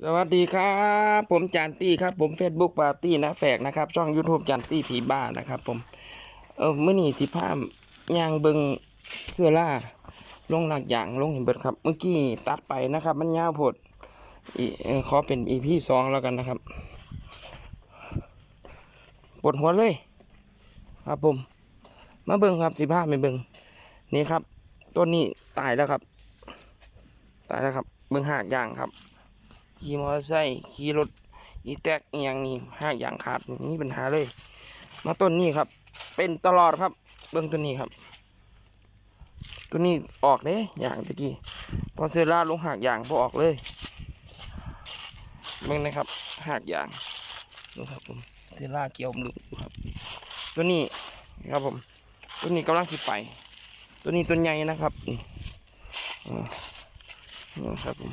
สวัสดีครับ ผมจานตี้ครับ ผม Facebook ปาร์ตี้นะแฝกนะครับ ช่อง YouTube จานตี้ผีบ้านะครับ ผม เออเมื่อนี้ที่ภาพยางเบิงเสื้อล่าลงหลักอย่างลงเห็นเบิดครับ เมื่อกี้ตัดไปนะครับ มันยาวโพดอีขอเป็นอีพีสองแล้วกันนะครับปวดหัวเลย ครับผม มาเบิงครับสิภาพไม่เบิงนี่ครับต้นนี้ตายแล้วครับ ตายแล้วครับ เบิงหากอย่างครับ ขี่มอเตอร์ไซค์ขี่รถอีแตกอย่างนี้ห้าอย่างขาดนี่ปัญหาเลย มาต้นนี้ครับ เป็นตลอดครับ เบื้องต้นนี้ครับ ตัวนี้ออกเด้อย่างตะกี้พอเซล่าลงหักอย่างพอออกเลยเบื้องนะครับหักอย่างดูครับผมเซล่าเกี่ยวลึกครับ ตัวนี้ครับผม ตัวนี้กำลังสิไป ตัวนี้ตัวใหญ่นะครับนี่อ่านี่ครับผม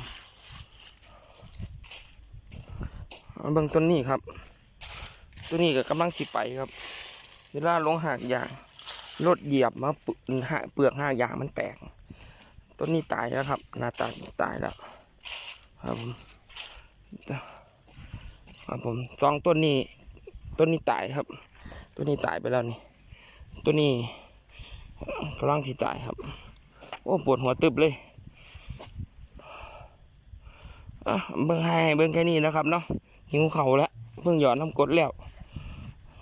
เบื้องต้นนี้ครับตัวนี้ก็กำลังสิไปครับ เวลาลงหากยางรถเหยียบมาเปลือกหาเปลือกหากยางมันแตก ต้นนี้ตายแล้วครับ หน้าตาตายแล้วครับผมครับผมสองต้นนี้ ต้นนี้ตายครับ ต้นนี้ตายไปแล้วนี่ ต้นนี้กำลังสิตายครับ โอ้ปวดหัวตึบเลยอะเบิ่งให้เบิ่งแค่นี้นะครับเนาะ หิวเขาแล้วเพิ่งหยอดน้ำกดแล้ว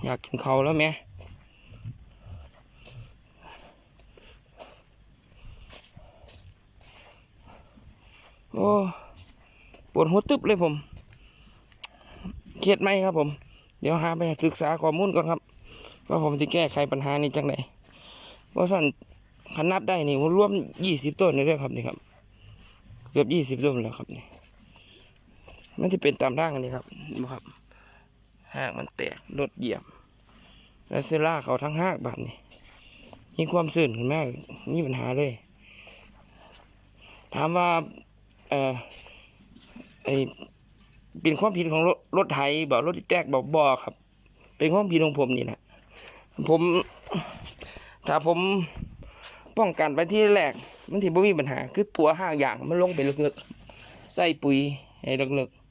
อยากกินเขาแล้วแม่โอ้ปวดหัวตึบเลยผมเครียดไหมครับผม เดี๋ยวหาไปศึกษาข้อมูลก่อนครับ ว่าผมจะแก้ไขปัญหานี้จังไดเพราะสั่นขันนับได้นี่รวมยี่สิบต้นเลยครับนี่ครับ เกือบยี่สิบต้นแล้วครับนี่ มันจะเป็นตามร่างอันนี้ครับบ่ครับหากมันแตกรถเหยียบ แล้วเซล่าเขาทั้งหากบาดนี่มีความสื่นขึ้นมากนี่ปัญหาเลย ถามว่าเอ่อไอเป็นความผิดของรถรถไถบอกรถที่แตกบอกบอครับ เป็นความผิดของผมนี่นะผมถ้าผมป้องกันไปที่แรกมันที่บ่มีปัญหา คือตัวห้าอย่างมันลงไปลึกๆใส่ปุ๋ยให้ลึกๆ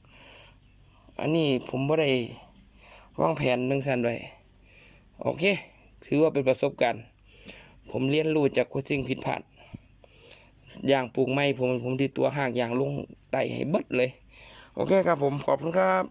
อันนี้ผมบ่ได้วางแผนหนึ่งสันไว้โอเค ถือว่าเป็นประสบการณ์ ผมเรียนรู้จากคนสิ่งผิดพลาดอย่างปลูกไม้ผมผมที่ตัวห่างอย่างลงไตให้เบิดเลย โอเคครับผมขอบคุณครับ